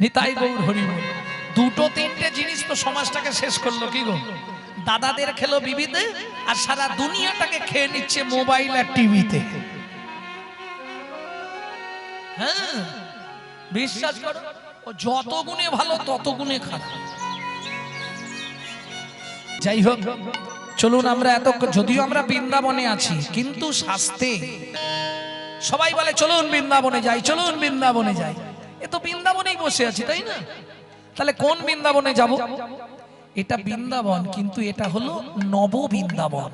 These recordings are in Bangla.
নিতাই গৌর হরিবল দুটো তিনটে জিনিস তো সমাজটাকে শেষ করল, কি গো? দাদাদের খেলো বিবিতে, আর সারা দুনিয়াটাকে খেয়ে নিচ্ছে মোবাইল আর টিভিতে। হ্যাঁ বিশ্বাস করো, ও যত গুণে ভালো, তত গুণে খারাপ। যাই হোক, চলুন আমরা এত যদিও আমরা বৃন্দাবনে আছি, কিন্তু শাস্তে। সবাই বলে, চলুন বৃন্দাবনে যাই, চলুন বৃন্দাবনে যাই। এ তো বৃন্দাবনেই বসে আছি, তাই না? তাহলে কোন বৃন্দাবনে যাব? এটা বৃন্দাবন, কিন্তু এটা হলো নব বৃন্দাবন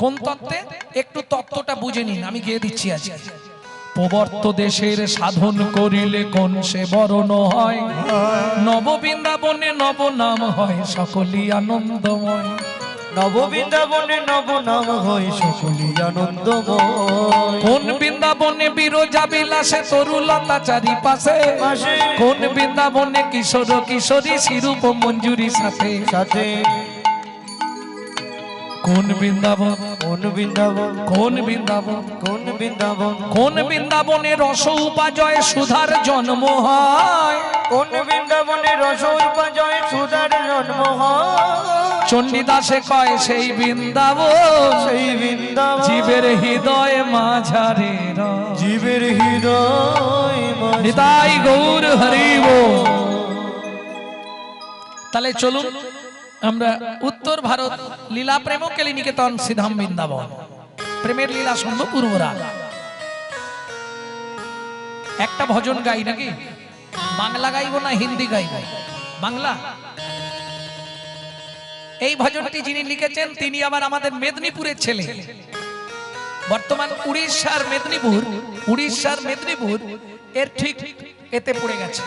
কোন তত্ত্বে? একটু তত্ত্বটা বুঝে নিন, আমি গিয়ে দিচ্ছি আজকে। প্রবর্ত দেশের সাধন করিলে কোন সে বরণ হয়? নব বৃন্দাবনে নব নাম হয়, সকলই আনন্দময়। নববৃন্দাবনে নব নাম হয় সকলি আনন্দময়। কোন বৃন্দাবনে বিরোজা বিলাসে তরুলতা চারিপাশে? পাশে কোন বৃন্দাবনে কিশোর কিশোরী শিরূপ মঞ্জুরি সাথে? সাথে। কোন বৃন্দাবন? কোন বৃন্দাবন? কোন বৃন্দাবন? কোন বৃন্দাবন? কোন বৃন্দাবনে রস উপাজয় সুধার জন্ম হয়? কোন বৃন্দাবনে রস উপাজয় সুদার জন্ম হয়? চণ্ডীদাসে কয় সেই বৃন্দাবন সেই বৃন্দাবন জীবের হৃদয় মাঝারে জীবের হৃদয় নিতাই গৌর হরিব। তাহলে চলুন আমরা উত্তর ভারত লীলা প্রেম কেলি নিকেতন সিধাম বৃন্দাবন। প্রেমের লীলা শুনব পূর্বরা একটা ভজন গাই নাকি? বাংলা গাইবো না হিন্দি গাইব? বাংলা? এই ভজনটি যিনি লিখেছেন, তিনি আবার আমাদের মেদিনীপুরের ছেলে। বর্তমান উড়িষ্যার মেদিনীপুর উড়িষ্যার মেদিনীপুর, এর ঠিক এতে পড়ে গেছে।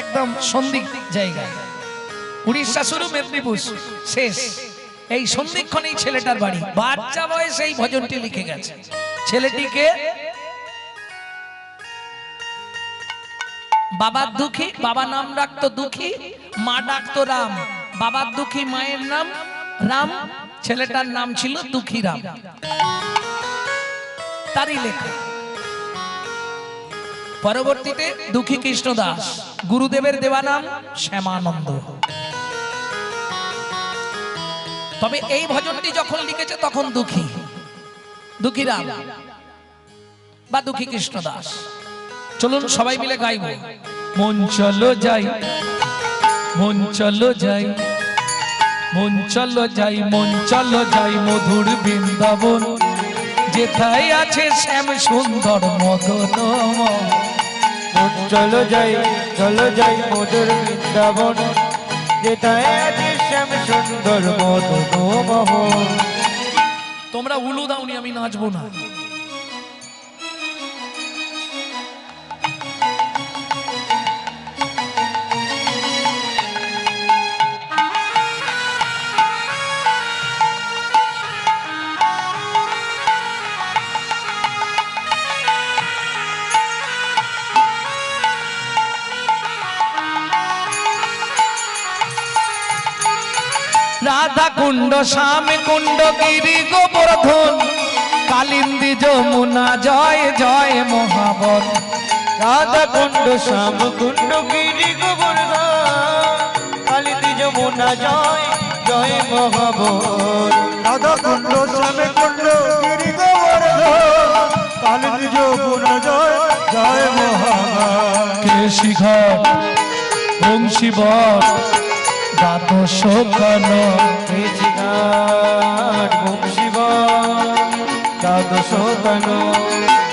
একদম সন্দিক জায়গায়। উড়িষ্যা শুরু মেদিনীপুর শেষ। এই সন্ধিক্ষণ এই ছেলেটার বাড়ি। বাচ্চা বয়সে এই ভজনটি লিখে গেছে। ছেলেটিকে বাবার দুঃখী বাবা নাম ডাকতো দুঃখী, মা ডাকতো রাম। বাবার দুঃখী মায়ের নাম রাম, ছেলেটার নাম ছিল দুঃখী রাম। তারই লেখা। পরবর্তীতে দুঃখী কৃষ্ণ দাস গুরুদেবের দেওয়া নাম শ্যামানন্দ। তবে এই ভজনটি যখন লিখেছে তখন দুঃখী। দুঃখী রাম বা দুঃখী কৃষ্ণ দাস চলুন সবাই মিলে গাইব। মন চলো যাই, মন চলো যাই, মন চলো যাই, মন চলো যাই মধুর বৃন্দাবন। যেথায় আছে শ্যাম সুন্দর মদন। চলো যাই চলো যাই মধুর বৃন্দাবন। যেটায় আছে সুন্দর মদন তোমরা উলু দাওনি আমি নাচবো না। রাধা কুণ্ড, শ্যাম কুণ্ড, গিরি গোবর্ধন, কালিন্দি যমুনা, জয় জয় মহাবন। রাধা কুণ্ড, শ্যাম কুণ্ড, গিরি গোবর্ধন কালিতি যমুনা, জয় জয় মহাবন। রাধা কুণ্ড, শ্যাম কুণ্ড, গিরি গোবর্ধন কালিতি যমুনা, জয় জয় মহাবন। দ্বাদশ কন ঘাট বংশীবন দ্বাদশ কান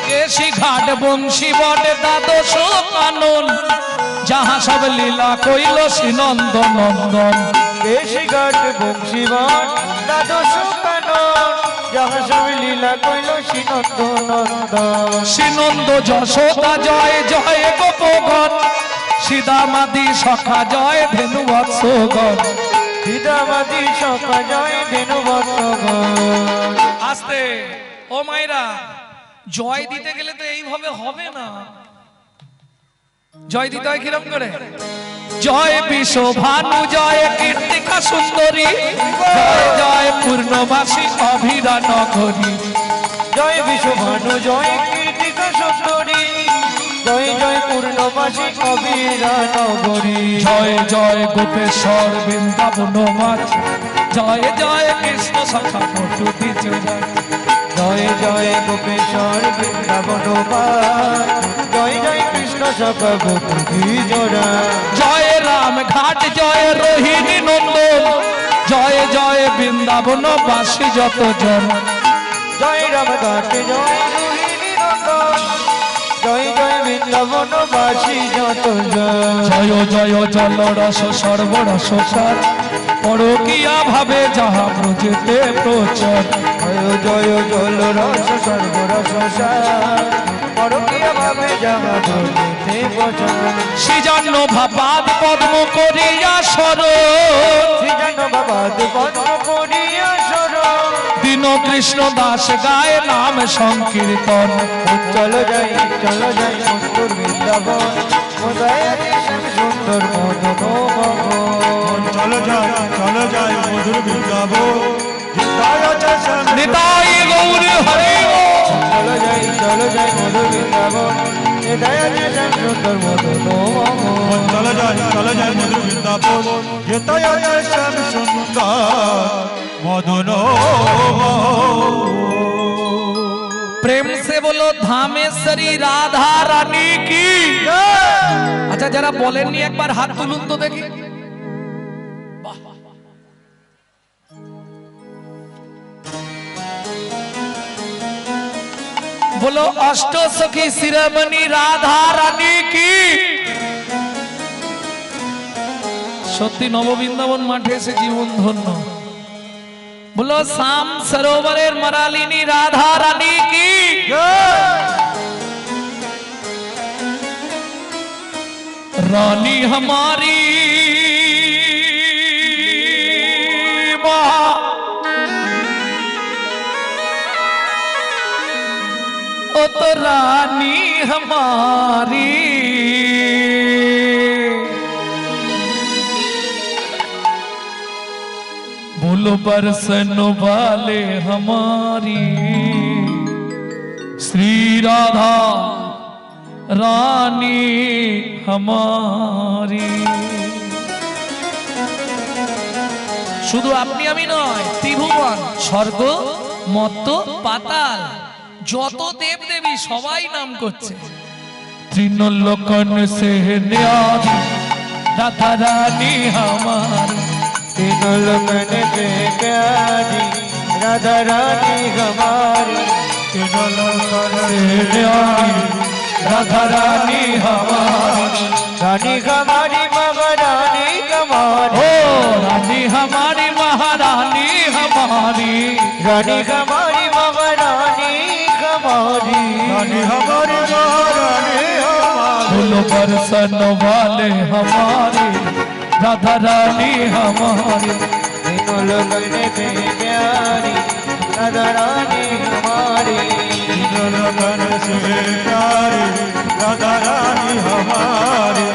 কেশি ঘাট বংশীবর দ্বাদশ কানন যাহা সব লীলা কইল শ্রীনন্দ নন্দন বেশি ঘাট বংশীবন দ্বাদশ কান যাহা সব লীলা কইল শ্রীনন্দ নন্দন শ্রীনন্দ যশোদা জয় জয় গোপগণ। সীতামাদি সখা জয় ধেনু বৎসগণ। সীতামাতি সকা জয় ধেনু বর্তগণ আস্তে। ও মাইরা জয় দিতে গেলে তো এইভাবে হবে না। জয় দিতে হয় কিরম করে? জয় বিশ্ব ভানু জয় কীর্তিকা সুন্দরী জয় জয় পূর্ণবাসী অভিরা নগরী জয় বিশ্বভানু জয় জয় জয় পূর্ণমাসী কবিরা নগরী জয় জয় গোপেশ্বর বৃন্দাবন মাছ জয় জয় কৃষ্ণ সখা পটু জয় জয় গোপেশ্বর বৃন্দাবন জয় জয় কৃষ্ণ সখা গোপী জোড়া জয় রাম ঘাট জয় রোহিণী নন্দন। জয় জয় বৃন্দাবন বাসী যত জন জয় রাম ঘাটে জয় রোহিণী নন্দন। জয় যত জয় জয় জল রস সর্বরস সার। পরকিয়া ভাবে যাহা ব্রজেতে প্রচার জয় জয় জল রস সর্বরস সার। পরকীয়া ভাবে ভাবাদ পদ্ম করিয়া সর সৃজন বাবা বন্ধ করিয়া দীন কৃষ্ণ দাস গায়ে নাম সংকীর্তন। চলো যাই চলো যাই মস্তুর বৃন্দাবন। সুন্দর মদন চলো যাই চলো যাই মধুর বৃন্দাবন। নিতাই গৌর হরি চলো যাই চলো যাই মধুর বৃন্দাবন। সুন্দর মদন চলো যাই চলো যাই মধুর বৃন্দাবন। শ্যাম সুন্দর। মদন প্রেম সে বলো ধামেশ্বরী, রাধা রানী কি? আচ্ছা যারা বলেননি একবার হাত তুলুন তো দেখি। বলো অষ্ট সখী শিরোমণি, রাধা রানী কি? সত্যি নববৃন্দাবন মাঠে এসে জীবন ধন্য। बोलो शाम सरोवर मरालिनी राधा रानी की रानी हमारी ओ तो रानी हमारी बोलो बरसन वाले हमारी श्री राधा রানী হামারি শুধু আপনি আমি নয় ত্রিভুবন স্বর্গ মত্ত পাতাল যত দেব দেবী সবাই নাম করছে তৃণলোকন সে ন্যাদি রাধা রানী আমার तीनों लगन के प्यारी राधा रानी हमारी। तीनों लगन से प्यारी राधा रानी हमारी। रानी हमारी महारानी हमारी। ओ रानी हमारी महारानी हमारी। रानी हमारी महारानी हमारी। रानी हमारी महारानी हमारी। बरसन वाले हमारी। राधा रानी हमारी। तीनों लोगन के प्यारी राधा रानी हमारी लगन से प्यारी राधा रानी हमारी।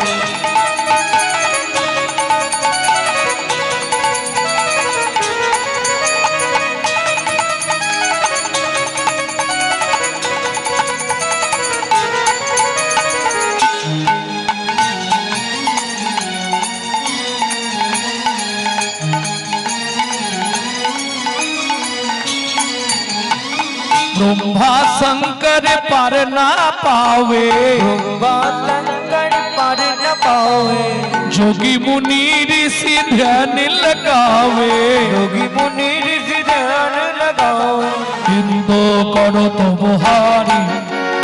ब्रह्मा शंकर पर ना पावे। बालंकन पर न पावे। जोगी मुनि ऋषि ध्यान लगावे। योगी मुनि ऋषि ध्यान लगाओ हिंदो करो तो बुहारी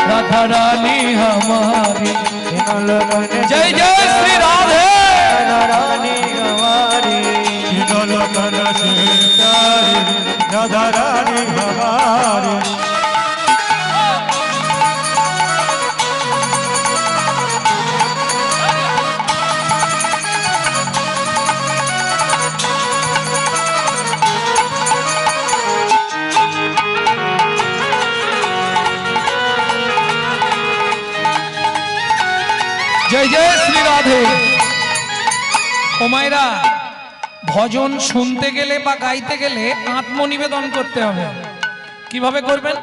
राधा रानी हमारी। जय जय श्री राधे। राधा रानी हमारी। राधा रानी हमारी। জয় জয় শ্রী রাধে। ও মায়েরা ভজন শুনতে গেলে বা গাইতে গেলে আত্মনিবেদন করতে হবে। কীভাবে করবেন?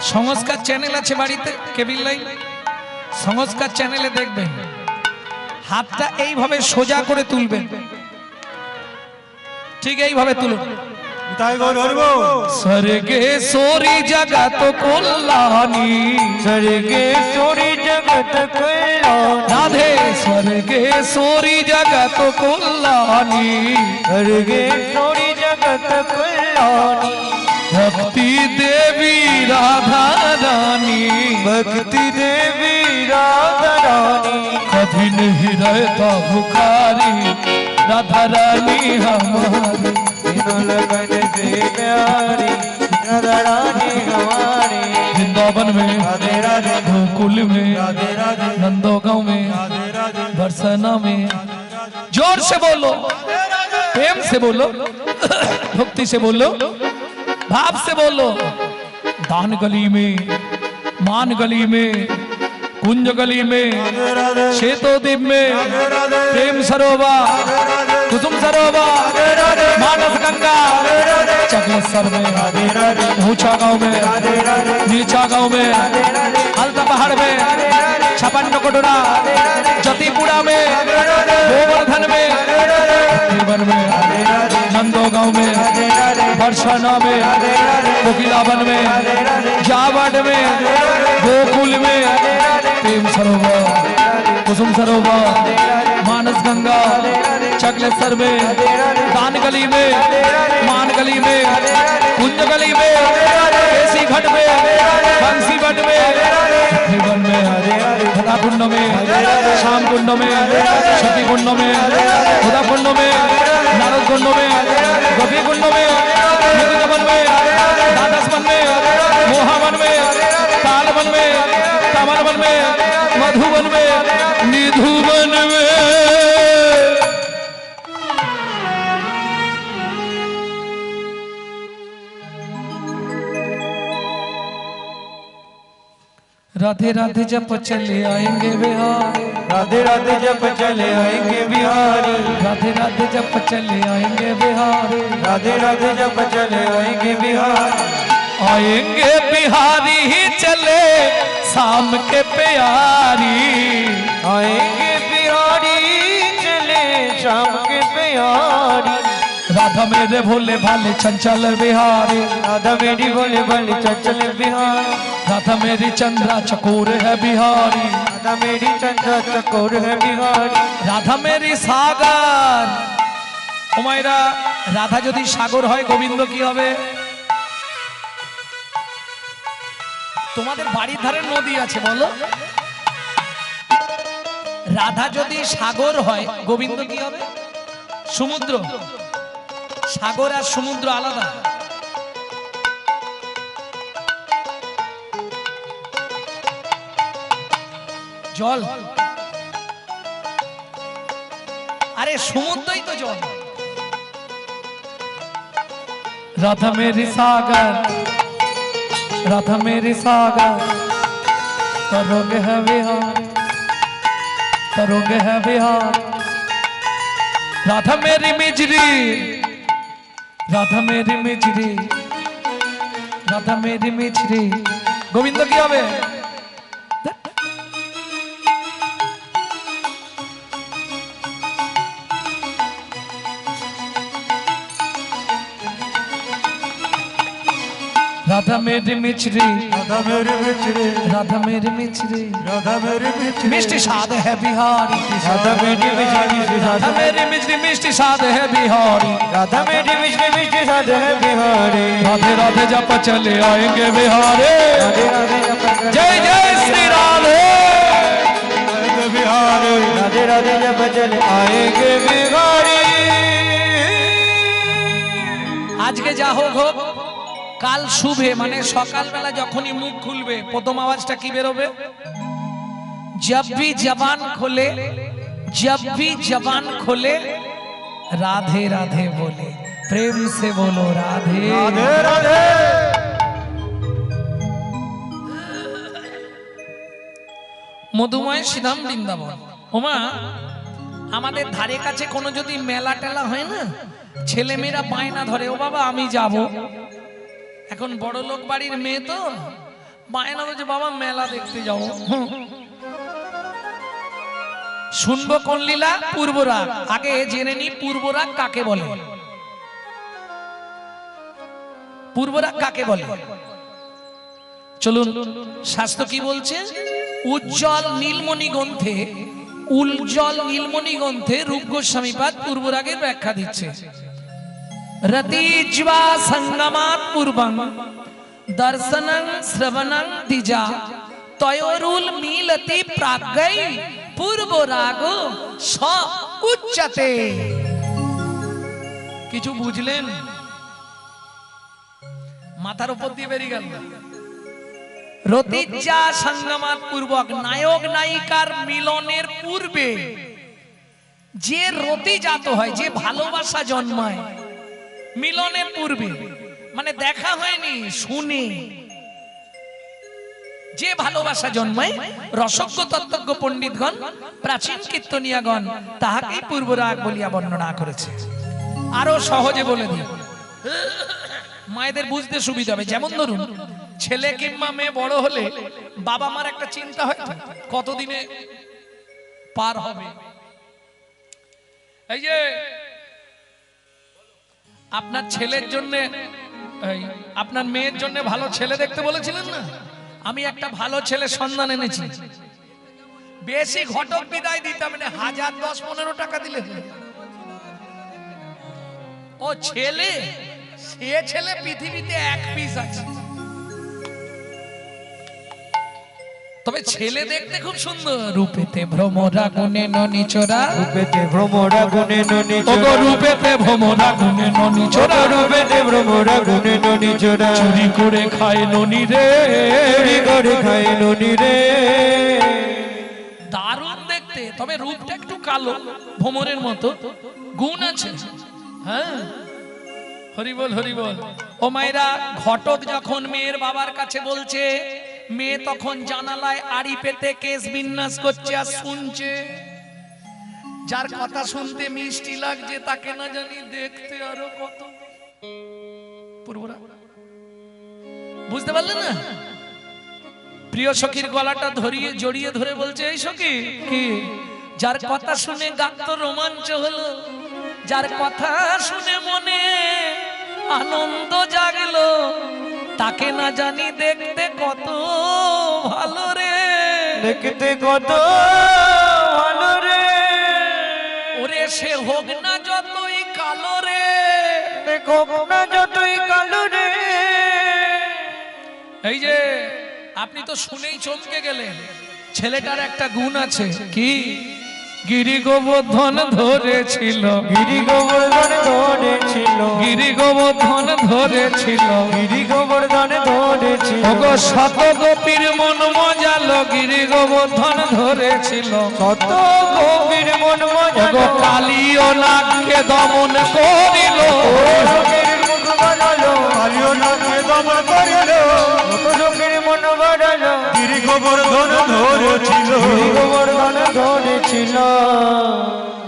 সংস্কার চ্যানেল আছে বাড়িতে কেবিল লাইন। সংস্কার চ্যানেলে দেখবেন। হাতটা এইভাবে সোজা করে তুলবেন। ঠিক এইভাবে তুলুন। স্বর্গে সোরি জগত কল্যাণী। স্বর্গে সোরি জগত কল্যাণ। सोरी जगत कुल्लानी। खड़गेश्वरी जगत कुल्लानी। भक्ति देवी राधा रानी। भक्ति देवी राधा रानी। कभी नहीं रहता भुखारी। राधा रानी हमारी। लगन से प्यारी। राधा रानी हमारी। वृंदावन में गोकुल में नंदो गाँव में बरसना में। ज़ोर से बोलो प्रेम से बोलो भक्ति से बोलो भाव से बोलो। दान गली में मान गली में कुंज गली में राधे राधे शेतो द्वीप में, प्रेम सरोवर, कुसुम सरोवर, मानस गंगा चकलेश्वर में ऊँचा गाँव में, नीचा गाँव में हल्दा पहाड़ में, छपन्न कोटरा जतीपुरा में, गोवर्धन में जीवन में, नंदो गाँव में, बरसाना में, कोकिलावन में, जावड़ में, गोकुल में प्रेम सरोवर, कुसुम सरोवर, मानस गंगा, चकलेश्वर में दान गली में मान गली में कुंज गली में, केसी घट में, बंसी भट में में खदा कुंड में श्याम कुंड में सती कुंड में खुदा कुंड में नारद कुंड में गोपी कुंड में मधुवन में निधुवन में राधे राधे जब चले आएँगे बिहार। राधे राधे जब चले आएँगे बिहारी। राधे राधे जब चले आएँगे बिहार। राधे राधे जब चले आएँगे बिहार। आएँगे बिहारी ही चले। शाम के प्यारी आएंगे बिहारी चले शाम के बिहारी राधा मेरे भोले भाले चंचल बिहारी राधा मेरी बोले बोले चंचल बिहारी राधा मेरी चंद्रा चकोर है बिहारी राधा मेरी चंद्र चकोर है बिहारी রাধা মেরি সাগর ওমাইরা রাধা যদি সাগর হয় গোবিন্দ কি হবে তোমাদের বাড়ির ধারে নদী আছে, বলো। রাধা যদি সাগর হয়, গোবিন্দ কি হবে? সমুদ্র। সাগর আর সমুদ্র আলাদা। জল। আরে, সমুদ্রই তো জল। রাধা মেরি সাগর। राधा मेरी सागर, करोगे है विहार, करोगे है विहार। राधा मेरी मिजरी राधा मेरी मिजरी राधा मेरी मिजरी। गोविंद की आवे। রাধা মেরি মিছরি राधा मेरे बिछड़े রাধা মেরি মিছরি राधा मेरे बिछड़े मिष्टी साध है बिहारी राधा मेरी मिश्री मिश्री राधा साध मेरी मिश्री मिष्टी साध है बिहारी राधा मेरी मिश्री मिश्री साध है बिहारी राधे राधे जप चले आएंगे बिहारे राधे राधे जब चले- जय जय श्री राधे राधे बिहारी राधे राधे जब चले आएंगे बिहारी আজকে যা হোক হোক কাল শুভে মানে সকালবেলা যখনই মুখ খুলবে প্রথম আওয়াজটা কি বেরোবে? জব্বি জবান খোলে জব্বি জবান খোলে রাধে রাধে বলে প্রেম সে বলো রাধে। রাধে মধুময় শ্রীধাম বৃন্দাবন। ওমা আমাদের ধারে কাছে কোনো যদি মেলা টেলা হয় না ছেলেমেয়েরা পায় না ধরে ও বাবা আমি যাব। এখন বড় লোক বাড়ির মেয়ে তো। বায়না বলছে বাবা, মেলা দেখতে হুম। শুনব কোন লীলা? পূর্বরাগ আগে জেনে নি পূর্বরাগ কাকে বলে। পূর্বরাগ কাকে বলে? চলুন শাস্ত্র কি বলছে? উজ্জ্বল নীলমণি গ্রন্থে, উজ্জ্বল নীলমণি গ্রন্থে রূপ গোস্বামীপাদ পূর্বরাগের ব্যাখ্যা দিচ্ছে। রতিজ্বা সঙ্গমাত পূর্বং দর্শনং শ্রবণং দ্বিজা তয়োরুল মিলতি প্রাজ্ঞৈ পূর্ব রাগ স উচ্চতে কিছু বুঝলেন মাথার উপর দিয়ে বেরিয়ে গেল রতিজ্জা সঙ্গমাত পূর্বক নায়ক নায়িকার মিলনের পূর্বে যে রতি জাত হয় যে ভালোবাসা জন্মায় মিলনের পূর্বে। মানে দেখা হয়নি, শুনে। যে ভালোবাসা জন্মায়, রসজ্ঞ তত্ত্বজ্ঞ পণ্ডিতগণ, প্রাচীন কীর্তনিয়াগণ, তাহাকেই পূর্বরাগ বলিয়া বর্ণনা করেছে। আরও সহজে বলে দিই। মায়েদের বুঝতে সুবিধা হবে। যেমন ধরুন, ছেলে কিংবা মেয়ে বড় হলে বাবা মার একটা চিন্তা হয়, কতদিনে পার হবে? এই যে আপনার ছেলের জন্য আপনার মেয়ের জন্য ভালো ছেলে দেখতে বলেছিলেন না? আমি একটা ভালো ছেলে সন্ধান এনেছি। বেশি ঘটক বিদায় দিতাম মানে হাজার দশ পনেরো টাকা দিলে। ও ছেলে, সে ছেলে পৃথিবীতে এক পিস আছে। তবে ছেলে দেখতে খুব সুন্দর। রূপেতে ভ্রমরা গুণে ননিচোরা। রূপেতে ভ্রমরা গুণে ননি ওগো রূপেতে ভ্রমরা গুণে ননিচোরা। রূপেতে ভ্রমরা গুণে ননি চোরা চুরি করে খায় ননি রে। চুরি করে খাই ননি রে। দারুণ দেখতে তবে রূপটা একটু কালো ভ্রমরের মতো। গুণ আছে। হ্যাঁ। হরিবল হরিবল। ও মায়েরা ঘটক যখন মেয়ের বাবার কাছে বলছে মেয়ে তখন জানালায় আড়ি পেতে কেস বিন্যাস করছে আর শুনছে। যার কথা শুনতে মিষ্টি লাগছে, তাকে না জানি দেখতে আরও কত। পূর্বরা, বুঝতে পারলেন না? প্রিয় সখীর গলাটা ধরিয়ে জড়িয়ে ধরে বলছে, এই সখী, কি? যার কথা শুনে গাত্র রোমাঞ্চ হলো, যার কথা শুনে মনে আনন্দ জাগলো তাকে না জানি দেখতে কত ভালো রে। দেখতে কত ভালো রে। ওরে সে হোক না যতই কালো রে। দেখো না যতই কালো রে। এই যে আপনি তো শুনেই চমকে গেলেন। ছেলেটার একটা গুণ আছে। কি? গিরি গোবর্ধন ধরেছিল। গিরি গোবর্ধন ধরেছিল। গিরি গোবর্ধন ধরেছিল। গিরি গোবর্ধন ধরেছিল। ওগো শত গোপীর মন মজালো গিরি গোবর্ধন ধরেছিল। কত গোপীর মন মজা ওগো কালিও নাগকে দমন করিল। কালিও নাকে দমন করিল। লোকের মন গোবর্ধন ধরেছিল। গোবর্ধন ধরেছিল।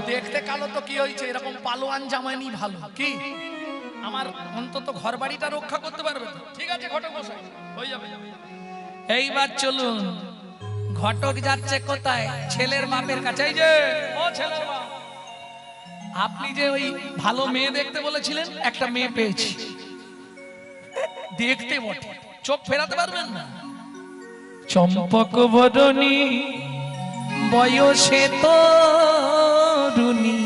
দেখতে কালো তো কি হয়েছে? এরকম পালোয়ান জামাইনি ভালো। কি? আমার অন্তত ঘর বাড়িটা রক্ষা করতে পারবে ঠিক আছে ঘটক মশাই? হয়ে যাবে। এইবার চলুন। ঘটক যাচ্ছে কোথায়? ছেলের বাপের কাছে। এই যে ও ছেলের বাপ। আপনি যে ওই ভালো মেয়ে দেখতে বলেছিলেন একটা মেয়ে পেয়েছি। দেখতে বটে। চোখ ফেরাতে পারবেন না? চম্পক বরণী বয়সে তরুণী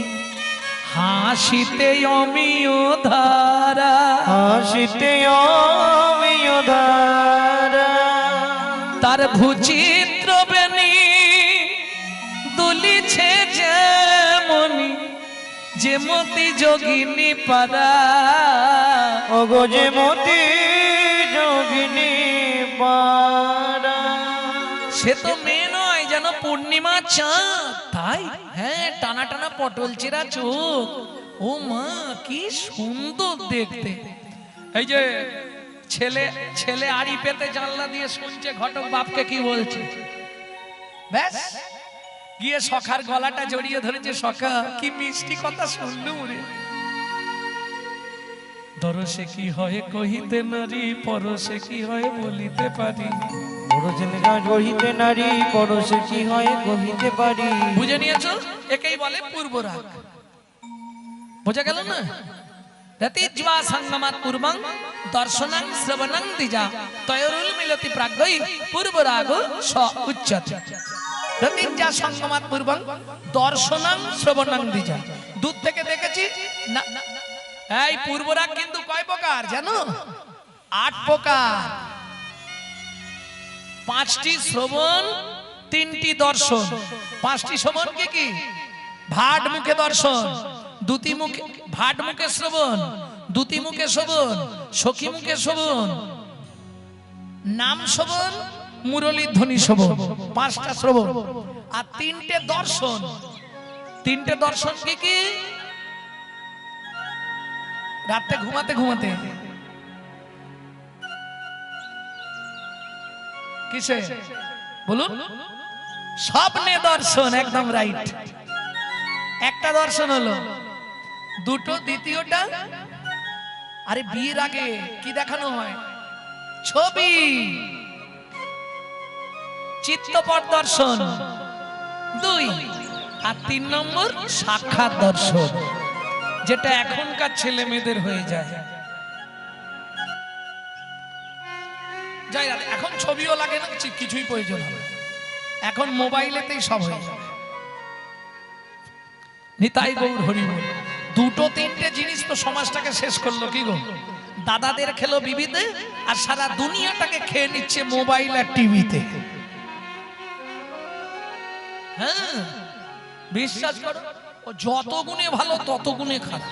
হাসিতে অমিয় ধারা হাসিতে অমিয় ধারা। তার ভূচিত্র বেনি দুলিছে যেমনি যেমতি যোগিনী পারা ওগো যে সে তো মেয়ে নয়, যেন পূর্ণিমা চাঁদ। তাই? হ্যাঁ টানা টানা পটল চেরা চোখ। ও মা, কি সুন্দর দেখতে। এই যে ছেলে ছেলে আড়ি পেতে জানলা দিয়ে শুনছে, ঘটক বাপকে কি বলছে? ব্যাস, গিয়ে সখার গলাটা জড়িয়ে ধরেছে, সখা, কি মিষ্টি কথা শুনলু রে। দরসে কি হয় কহিতে নারী পরশে কি হয় বলিতে পারি। পরশের কাজ কহিতে নারী, পরশে কি হয় কহিতে পারি বুঝে নিয়েছো? একেই বলে পূর্ব রাগ বোঝা গেল না? রতিজ্বা সঙ্গমাত পূর্বং, দর্শনং, শ্রবণং দিজা তয়রুল মিলতি প্রাগ্যই পূর্ব স উচ্চতে। রতিজ্বা সঙ্গমাত পূর্বং, দর্শনং, শ্রবণং দিজা দূর থেকে দেখেছি, না এই পূর্ব কিন্তু কয় প্রকার জানো? আট প্রকার। পাঁচটি শ্রবণ, তিনটি দর্শন। পাঁচটি শ্রবণ কি কি? ভাট মুখে দর্শন, দুটি মুখে ভাট মুখে শ্রবণ, দুটি মুখে শ্রবণ, সখী মুখে শ্রবণ। নাম শ্রবণ, মুরলী ধ্বনি শ্রবণ। পাঁচটা শ্রবণ। আর তিনটে দর্শন। তিনটে দর্শন কি কি? রাতে ঘুমাতে ঘুমাতে। কিসে? বলুন। স্বপ্নে দর্শন একদম রাইট একটা দর্শন হলো দুটো দ্বিতীয়টা। আরে বিয়ের আগে কি দেখানো হয়? ছবি। চিত্তপট দর্শন। দুই আর তিন নম্বর সাক্ষাৎ দর্শন যেটা এখনকার ছেলে মেয়েদের হয়ে যায়। না, এখন ছবিও লাগে না কিছুই প্রয়োজন হবে এখন মোবাইলেতেই সব হয়ে যাবে। নিতাই গৌর, হরি দুটো, তিনটে জিনিস তো সমাজটাকে শেষ করল কি গো? দাদাদের খেলো বিবিতে, আর সারা দুনিয়াটাকে খেয়ে নিচ্ছে মোবাইল আর টিভিতে। হ্যাঁ বিশ্বাস করো যত গুণে ভালো, তত গুণে খারাপ।